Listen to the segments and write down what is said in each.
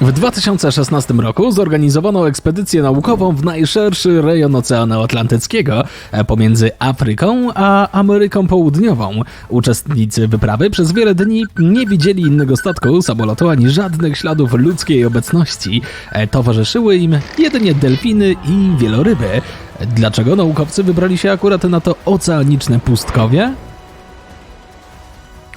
W 2016 roku zorganizowano ekspedycję naukową w najszerszy rejon Oceanu Atlantyckiego e, pomiędzy Afryką a Ameryką Południową. Uczestnicy wyprawy przez wiele dni nie widzieli innego statku, samolotu ani żadnych śladów ludzkiej obecności. E, Towarzyszyły im jedynie delfiny i wieloryby. Dlaczego naukowcy wybrali się akurat na to oceaniczne pustkowie?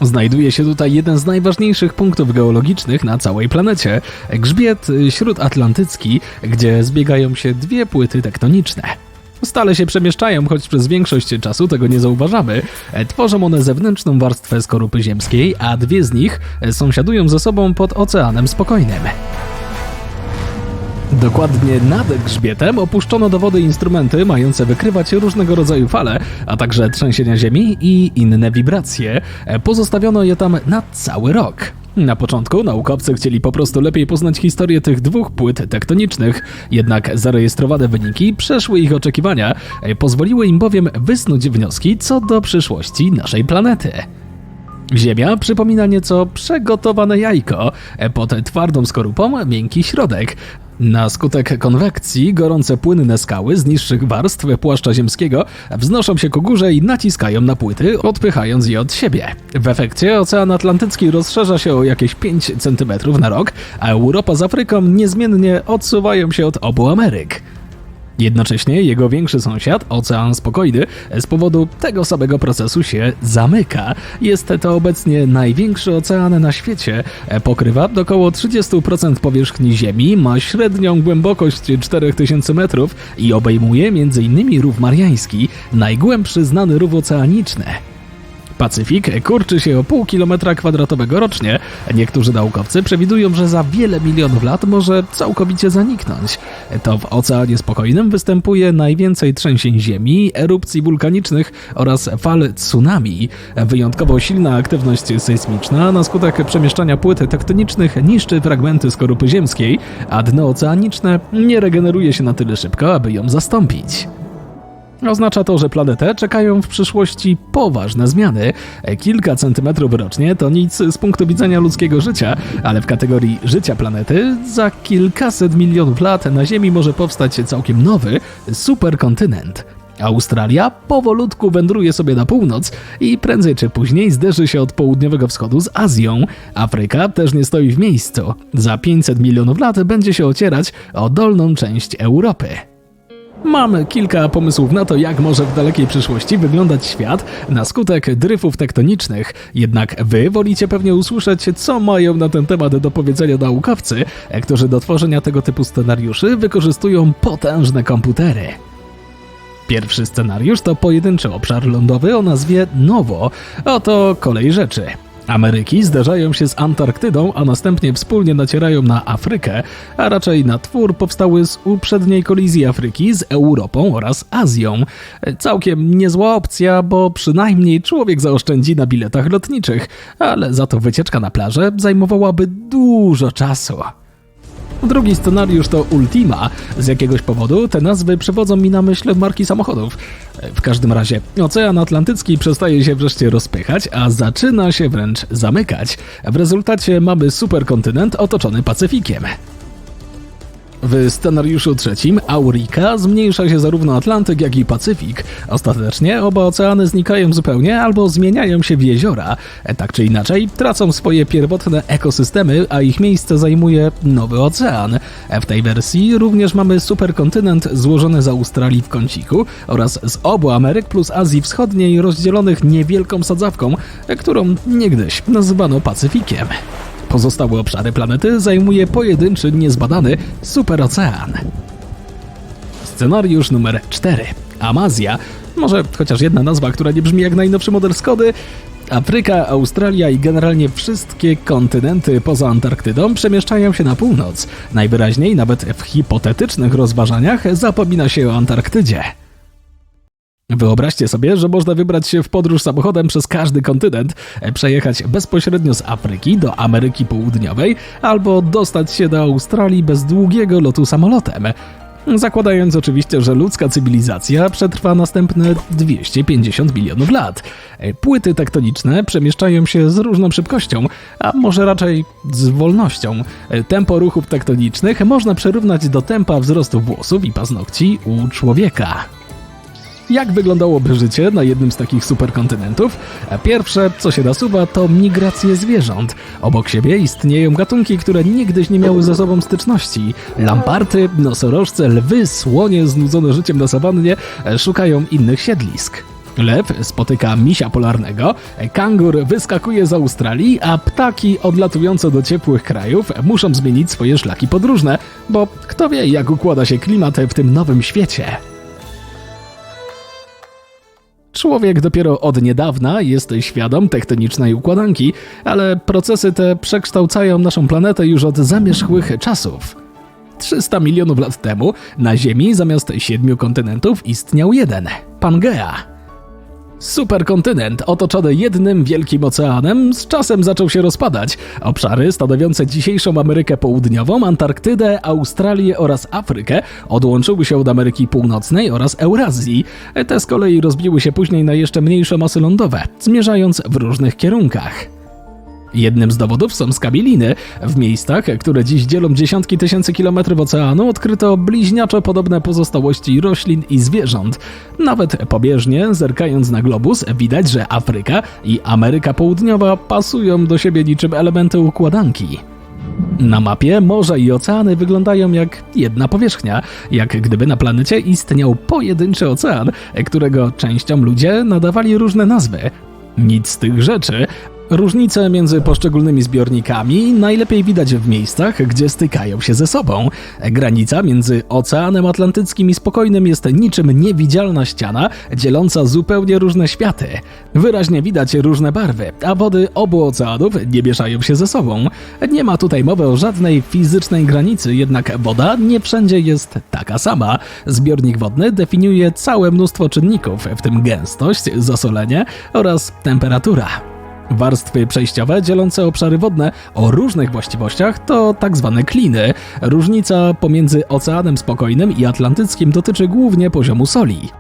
Znajduje się tutaj jeden z najważniejszych punktów geologicznych na całej planecie grzbiet śródatlantycki, gdzie zbiegają się dwie płyty tektoniczne. Stale się przemieszczają, choć przez większość czasu tego nie zauważamy. Tworzą one zewnętrzną warstwę skorupy ziemskiej, a dwie z nich sąsiadują ze sobą pod Oceanem Spokojnym. Dokładnie nad grzbietem opuszczono do wody instrumenty mające wykrywać różnego rodzaju fale, a także trzęsienia ziemi i inne wibracje. Pozostawiono je tam na cały rok. Na początku naukowcy chcieli po prostu lepiej poznać historię tych dwóch płyt tektonicznych, jednak zarejestrowane wyniki przeszły ich oczekiwania, pozwoliły im bowiem wysnuć wnioski co do przyszłości naszej planety. Ziemia przypomina nieco przygotowane jajko, pod twardą skorupą miękki środek. Na skutek konwekcji gorące płynne skały z niższych warstw płaszcza ziemskiego wznoszą się ku górze i naciskają na płyty, odpychając je od siebie. W efekcie Ocean Atlantycki rozszerza się o jakieś 5 cm na rok, a Europa z Afryką niezmiennie odsuwają się od obu Ameryk. Jednocześnie jego większy sąsiad, Ocean Spokojny, z powodu tego samego procesu się zamyka. Jest to obecnie największy ocean na świecie. Pokrywa około 30% powierzchni Ziemi, ma średnią głębokość 4000 metrów i obejmuje m.in. Rów Mariański, najgłębszy znany rów oceaniczny. Pacyfik kurczy się o pół kilometra kwadratowego rocznie. Niektórzy naukowcy przewidują, że za wiele milionów lat może całkowicie zaniknąć. To w Oceanie Spokojnym występuje najwięcej trzęsień ziemi, erupcji wulkanicznych oraz fal tsunami. Wyjątkowo silna aktywność sejsmiczna na skutek przemieszczania płyt tektonicznych niszczy fragmenty skorupy ziemskiej, a dno oceaniczne nie regeneruje się na tyle szybko, aby ją zastąpić. Oznacza to, że planetę czekają w przyszłości poważne zmiany. Kilka centymetrów rocznie to nic z punktu widzenia ludzkiego życia, ale w kategorii życia planety za kilkaset milionów lat na Ziemi może powstać całkiem nowy superkontynent. Australia powolutku wędruje sobie na północ i prędzej czy później zderzy się od południowego wschodu z Azją. Afryka też nie stoi w miejscu. Za 500 milionów lat będzie się ocierać o dolną część Europy. Mamy kilka pomysłów na to, jak może w dalekiej przyszłości wyglądać świat na skutek dryfów tektonicznych. Jednak wy wolicie pewnie usłyszeć, co mają na ten temat do powiedzenia naukowcy, którzy do tworzenia tego typu scenariuszy wykorzystują potężne komputery. Pierwszy scenariusz to pojedynczy obszar lądowy o nazwie Nowo. Oto kolej rzeczy. Ameryki zderzają się z Antarktydą, a następnie wspólnie nacierają na Afrykę, a raczej na twór powstały z uprzedniej kolizji Afryki z Europą oraz Azją. Całkiem niezła opcja, bo przynajmniej człowiek zaoszczędzi na biletach lotniczych, ale za to wycieczka na plażę zajmowałaby dużo czasu. Drugi scenariusz to Ultima. Z jakiegoś powodu te nazwy przywodzą mi na myśl marki samochodów. W każdym razie, Ocean Atlantycki przestaje się wreszcie rozpychać, a zaczyna się wręcz zamykać. W rezultacie mamy superkontynent otoczony Pacyfikiem. W scenariuszu trzecim Aurika zmniejsza się zarówno Atlantyk, jak i Pacyfik. Ostatecznie oba oceany znikają zupełnie albo zmieniają się w jeziora. Tak czy inaczej, tracą swoje pierwotne ekosystemy, a ich miejsce zajmuje nowy ocean. W tej wersji również mamy superkontynent złożony z Australii w kąciku oraz z obu Ameryk plus Azji Wschodniej rozdzielonych niewielką sadzawką, którą niegdyś nazywano Pacyfikiem. Pozostałe obszary planety zajmuje pojedynczy, niezbadany superocean. Scenariusz numer 4. Amazja. Może chociaż jedna nazwa, która nie brzmi jak najnowszy model Skody. Afryka, Australia i generalnie wszystkie kontynenty poza Antarktydą przemieszczają się na północ. Najwyraźniej nawet w hipotetycznych rozważaniach zapomina się o Antarktydzie. Wyobraźcie sobie, że można wybrać się w podróż samochodem przez każdy kontynent, e, przejechać bezpośrednio z Afryki do Ameryki Południowej albo dostać się do Australii bez długiego lotu samolotem. Zakładając oczywiście, że ludzka cywilizacja przetrwa następne 250 milionów lat. E, Płyty tektoniczne przemieszczają się z różną szybkością, a może raczej z wolnością. E, Tempo ruchów tektonicznych można przyrównać do tempa wzrostu włosów i paznokci u człowieka. Jak wyglądałoby życie na jednym z takich superkontynentów? Pierwsze, co się nasuwa, to migracje zwierząt. Obok siebie istnieją gatunki, które nigdyś nie miały ze sobą styczności. Lamparty, nosorożce, lwy, słonie znudzone życiem na sawannie szukają innych siedlisk. Lew spotyka misia polarnego, kangur wyskakuje z Australii, a ptaki odlatujące do ciepłych krajów muszą zmienić swoje szlaki podróżne, bo kto wie, jak układa się klimat w tym nowym świecie. Człowiek dopiero od niedawna jest świadom tektonicznej układanki, ale procesy te przekształcają naszą planetę już od zamierzchłych czasów. 300 milionów lat temu na Ziemi zamiast siedmiu kontynentów istniał jeden Pangea. Superkontynent otoczony jednym wielkim oceanem z czasem zaczął się rozpadać. Obszary stanowiące dzisiejszą Amerykę Południową, Antarktydę, Australię oraz Afrykę odłączyły się od Ameryki Północnej oraz Eurazji. Te z kolei rozbiły się później na jeszcze mniejsze masy lądowe, zmierzając w różnych kierunkach. Jednym z dowodów są skabiliny. W miejscach, które dziś dzielą dziesiątki tysięcy kilometrów oceanu, odkryto bliźniaczo podobne pozostałości roślin i zwierząt. Nawet pobieżnie, zerkając na globus, widać, że Afryka i Ameryka Południowa pasują do siebie niczym elementy układanki. Na mapie morza i oceany wyglądają jak jedna powierzchnia, jak gdyby na planecie istniał pojedynczy ocean, którego częścią ludzie nadawali różne nazwy. Nic z tych rzeczy. Różnice między poszczególnymi zbiornikami najlepiej widać w miejscach, gdzie stykają się ze sobą. Granica między Oceanem Atlantyckim i Spokojnym jest niczym niewidzialna ściana, dzieląca zupełnie różne światy. Wyraźnie widać różne barwy, a wody obu oceanów nie mieszają się ze sobą. Nie ma tutaj mowy o żadnej fizycznej granicy, jednak woda nie wszędzie jest taka sama. Zbiornik wodny definiuje całe mnóstwo czynników, w tym gęstość, zasolenie oraz temperatura. Warstwy przejściowe dzielące obszary wodne o różnych właściwościach to tak zwane kliny. Różnica pomiędzy Oceanem Spokojnym i Atlantyckim dotyczy głównie poziomu soli.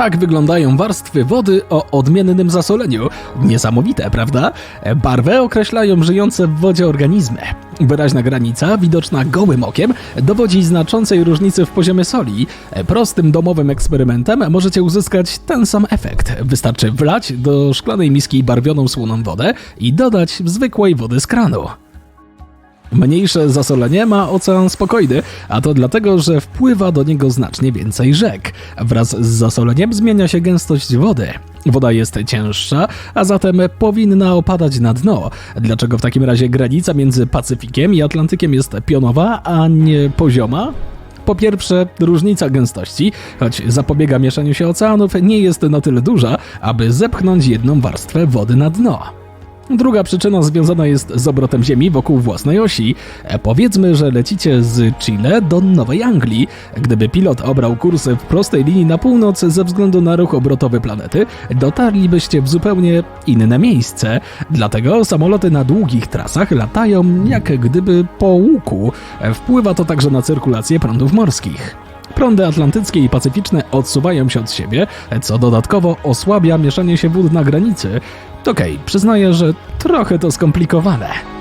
Tak wyglądają warstwy wody o odmiennym zasoleniu. Niesamowite, prawda? Barwę określają żyjące w wodzie organizmy. Wyraźna granica, widoczna gołym okiem, dowodzi znaczącej różnicy w poziomie soli. Prostym domowym eksperymentem możecie uzyskać ten sam efekt. Wystarczy wlać do szklanej miski barwioną słoną wodę i dodać zwykłej wody z kranu. Mniejsze zasolenie ma ocean spokojny, a to dlatego, że wpływa do niego znacznie więcej rzek. Wraz z zasoleniem zmienia się gęstość wody. Woda jest cięższa, a zatem powinna opadać na dno. Dlaczego w takim razie granica między Pacyfikiem i Atlantykiem jest pionowa, a nie pozioma? Po pierwsze, różnica gęstości, choć zapobiega mieszaniu się oceanów, nie jest na tyle duża, aby zepchnąć jedną warstwę wody na dno. Druga przyczyna związana jest z obrotem Ziemi wokół własnej osi. E, Powiedzmy, że lecicie z Chile do Nowej Anglii. Gdyby pilot obrał kurs w prostej linii na północ ze względu na ruch obrotowy planety, dotarlibyście w zupełnie inne miejsce. Dlatego samoloty na długich trasach latają jak gdyby po łuku. E, Wpływa to także na cyrkulację prądów morskich. Prądy atlantyckie i pacyficzne odsuwają się od siebie, co dodatkowo osłabia mieszanie się wód na granicy. Okej, przyznaję, że trochę to skomplikowane.